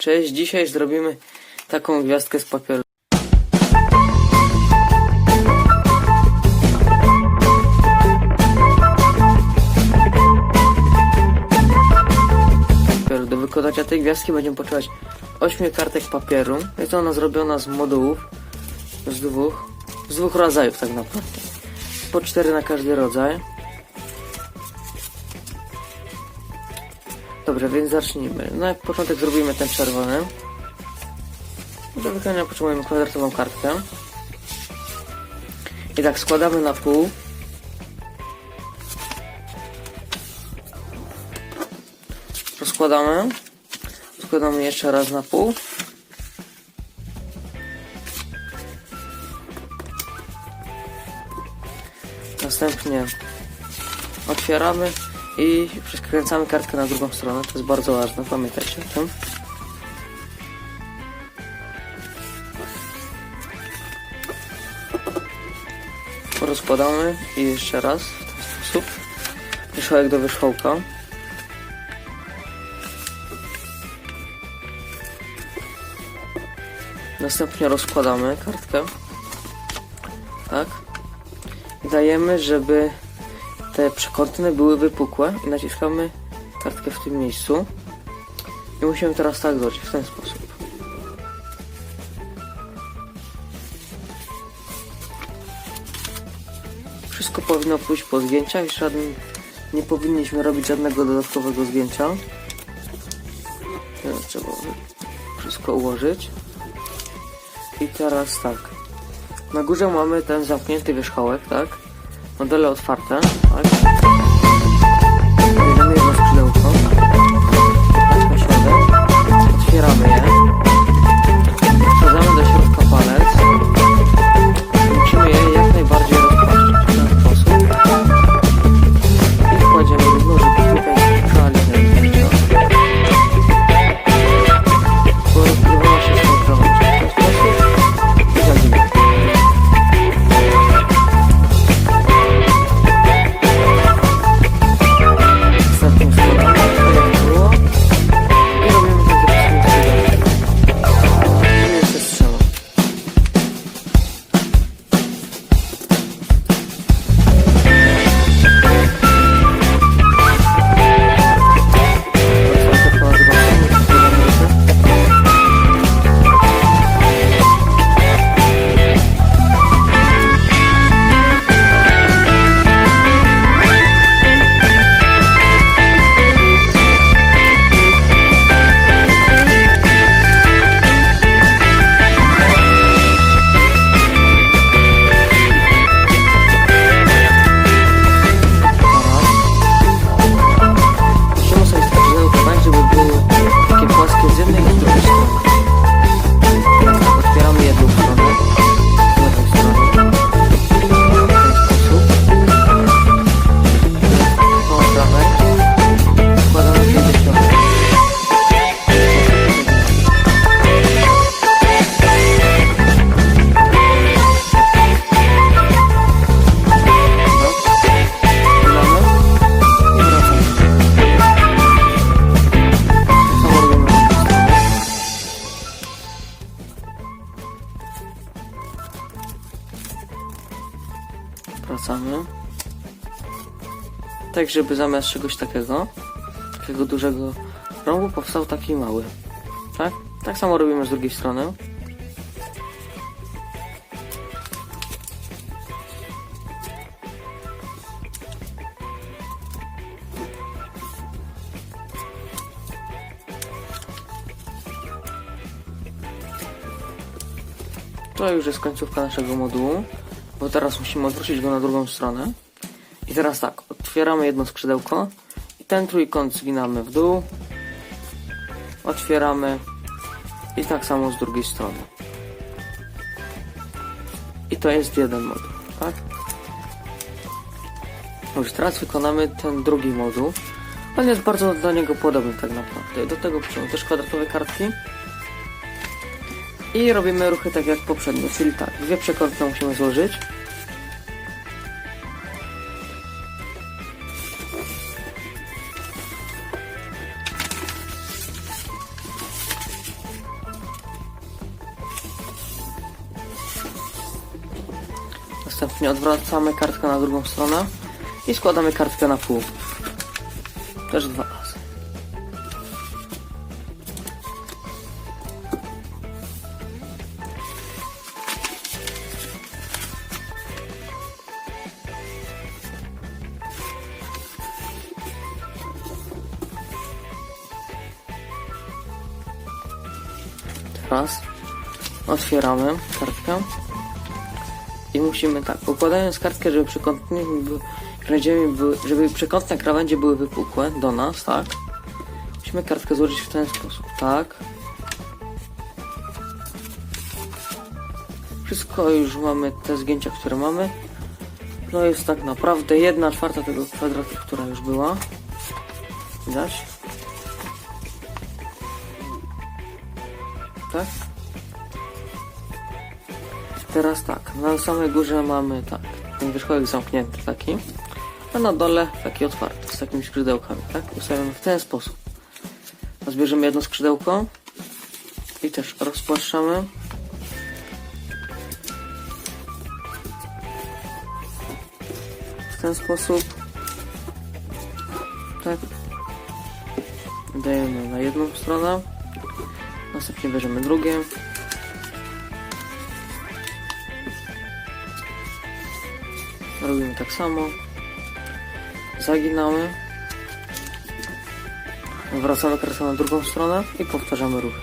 Cześć, dzisiaj zrobimy taką gwiazdkę z papieru. Do wykonania tej gwiazdki będziemy potrzebować 8 kartek papieru. Jest ona zrobiona z modułów, z dwóch, z dwóch rodzajów tak naprawdę. Po 4 na każdy rodzaj. Dobrze, więc zacznijmy. Na początek zrobimy ten czerwony. Do wykonania potrzebujemy kwadratową kartkę. I tak składamy na pół. Rozkładamy. Składamy jeszcze raz na pół. Następnie otwieramy i przekręcamy kartkę na drugą stronę. To jest bardzo ważne, pamiętajcie o tym. Rozkładamy i jeszcze raz w ten sposób. Wierzchołek do wierzchołka. Następnie rozkładamy kartkę. Tak. I dajemy, żeby te przekątne były wypukłe i naciskamy kartkę w tym miejscu. I musimy teraz tak zrobić, w ten sposób. Wszystko powinno pójść po zdjęciach żaden, nie powinniśmy robić żadnego dodatkowego zdjęcia. Teraz trzeba wszystko ułożyć. I teraz tak. Na górze mamy ten zamknięty wierzchołek, tak? Modele otwarte, tak? Bierzemy Tak, żeby zamiast czegoś takiego, takiego dużego rąbu powstał taki mały. Tak? Tak samo robimy z drugiej strony. To już jest końcówka naszego modułu, bo teraz musimy odwrócić go na drugą stronę. I teraz tak, otwieramy jedno skrzydełko i ten trójkąt zginamy w dół. Otwieramy i tak samo z drugiej strony. I to jest jeden moduł, tak? Już teraz wykonamy ten drugi moduł. On jest bardzo do niego podobny tak naprawdę. Do tego potrzebujemy też kwadratowe kartki. I robimy ruchy tak jak poprzednio, czyli tak, dwie przekątne musimy złożyć. Odwracamy kartkę na drugą stronę i składamy kartkę na pół. Też dwa razy. Teraz otwieramy kartkę i musimy tak, układając kartkę, żeby przekątnie były, krawędzie były, żeby przekątne krawędzie były wypukłe do nas, tak? Musimy kartkę złożyć w ten sposób, tak? Wszystko już mamy, te zgięcia, które mamy. No jest tak naprawdę jedna czwarta tego kwadratu, która już była. Widać? Tak? Teraz tak, na samej górze mamy tak, ten wierzchołek zamknięty taki, a na dole taki otwarty, z takimi skrzydełkami, tak? Ustawiamy w ten sposób. Teraz bierzemy jedno skrzydełko i też rozpłaszczamy. W ten sposób. Tak. Dajemy na jedną stronę. Następnie bierzemy drugie. Tak samo. Zaginamy. Wracamy kartą na drugą stronę i powtarzamy ruch.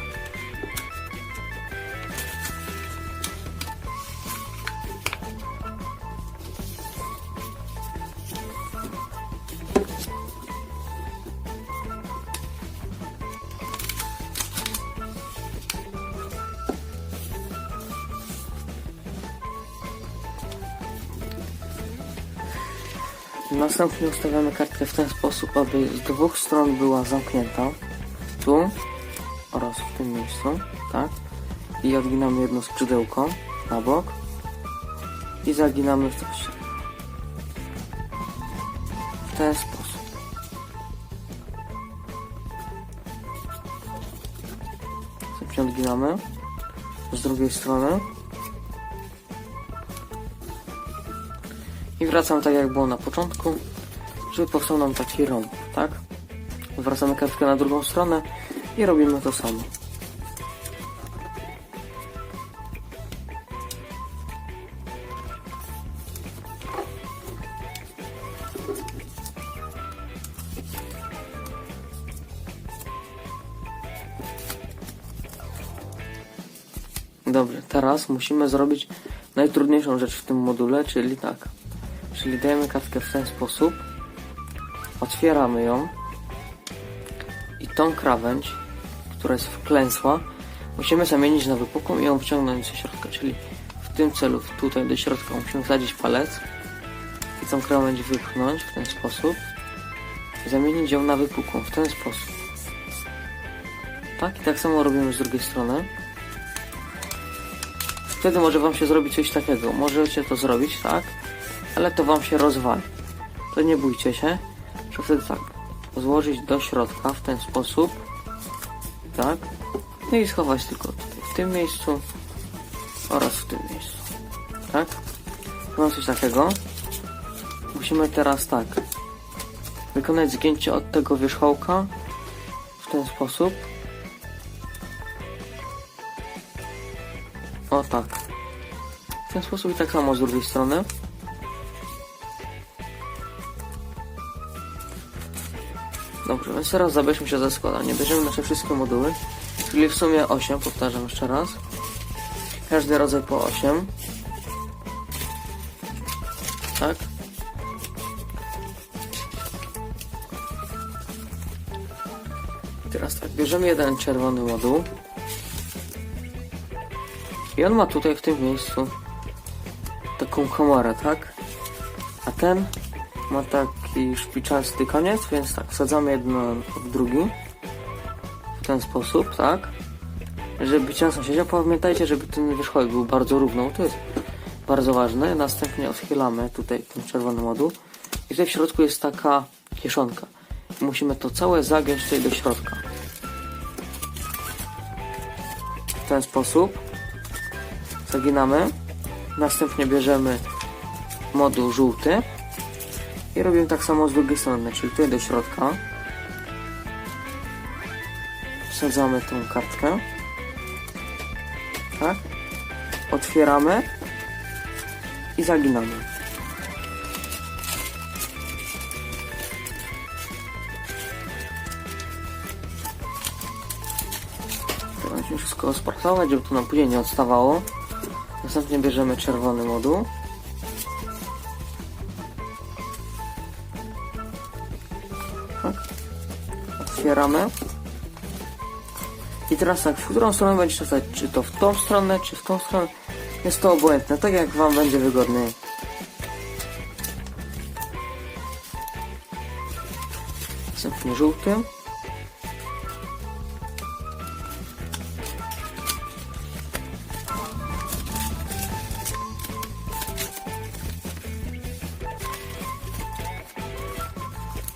Następnie ustawiamy kartkę w ten sposób, aby z dwóch stron była zamknięta. Tu oraz w tym miejscu, tak? I odginamy jedno skrzydełko na bok i zaginamy w coś. W ten sposób. Następnie odginamy z drugiej strony. I wracam tak jak było na początku, żeby powstał nam taki rąb, tak? Wracamy kartkę na drugą stronę i robimy to samo. Dobrze, teraz musimy zrobić najtrudniejszą rzecz w tym module, czyli tak. Czyli dajemy kartkę w ten sposób, otwieramy ją i tą krawędź, która jest wklęsła, musimy zamienić na wypukłą i ją wciągnąć do środka, czyli w tym celu tutaj do środka musimy wsadzić palec i tą krawędź wypchnąć w ten sposób i zamienić ją na wypukłą w ten sposób. Tak i tak samo robimy z drugiej strony. Wtedy może Wam się zrobić coś takiego. Możecie to zrobić, tak? Ale to Wam się rozwali. To nie bójcie się. Że wtedy tak. Złożyć do środka w ten sposób. Tak? No i schować tylko tutaj, w tym miejscu oraz w tym miejscu. Tak? Mam coś takiego. Musimy teraz tak. Wykonać zgięcie od tego wierzchołka w ten sposób. O tak. W ten sposób i tak samo z drugiej strony. Więc teraz zabierzmy się za składanie. Bierzemy nasze wszystkie moduły, czyli w sumie 8, powtarzam jeszcze raz. Każdy rodzaj po 8. Tak? Teraz tak, bierzemy jeden czerwony moduł. I on ma tutaj w tym miejscu taką komorę, tak? A ten ma taki szpiczasty koniec, więc tak, wsadzamy jedno w drugi. W ten sposób, tak? Żeby ciasno siedział, pamiętajcie, żeby ten wierzchołek był bardzo równo, to jest bardzo ważne. Następnie odchylamy tutaj ten czerwony moduł. I tutaj w środku jest taka kieszonka. Musimy to całe zagiąć tutaj do środka. W ten sposób zaginamy. Następnie bierzemy moduł żółty. I robimy tak samo z drugiej strony, czyli tutaj do środka. Wsadzamy tą kartkę. Tak. Otwieramy. I zaginamy. Teraz musimy wszystko sportować, żeby to nam później nie odstawało. Następnie bierzemy czerwony moduł. Otwieramy. I teraz tak, w którą stronę będziecie stać? Czy to w tą stronę, czy w tą stronę? Jest to obojętne, tak jak Wam będzie wygodniej. Następnie żółty.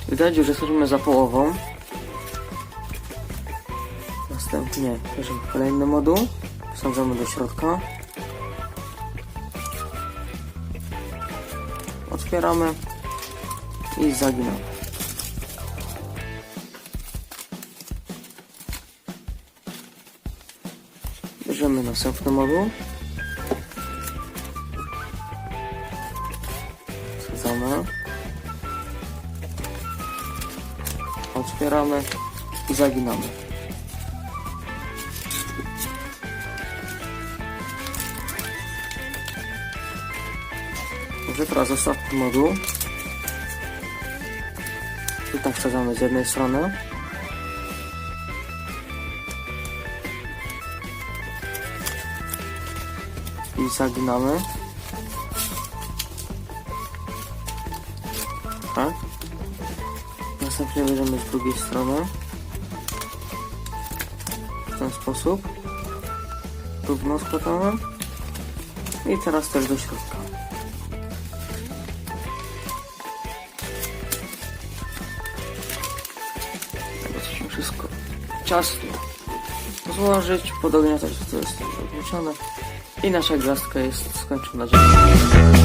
Widać, że jesteśmy za połową. Następnie bierzemy kolejny moduł. Wsadzamy do środka. Otwieramy i zaginamy. Bierzemy następny moduł. Wsadzamy. Otwieramy i zaginamy. Dobrze, teraz ostatni moduł. I tak wsadzamy z jednej strony. I zaginamy. Tak. Następnie bierzemy z drugiej strony. W ten sposób. Równo składamy. I teraz też do środka. Ciasno złożyć, podogniatać, to jest już odliczone. I nasza gwiazdka jest skończona. Dziękuję.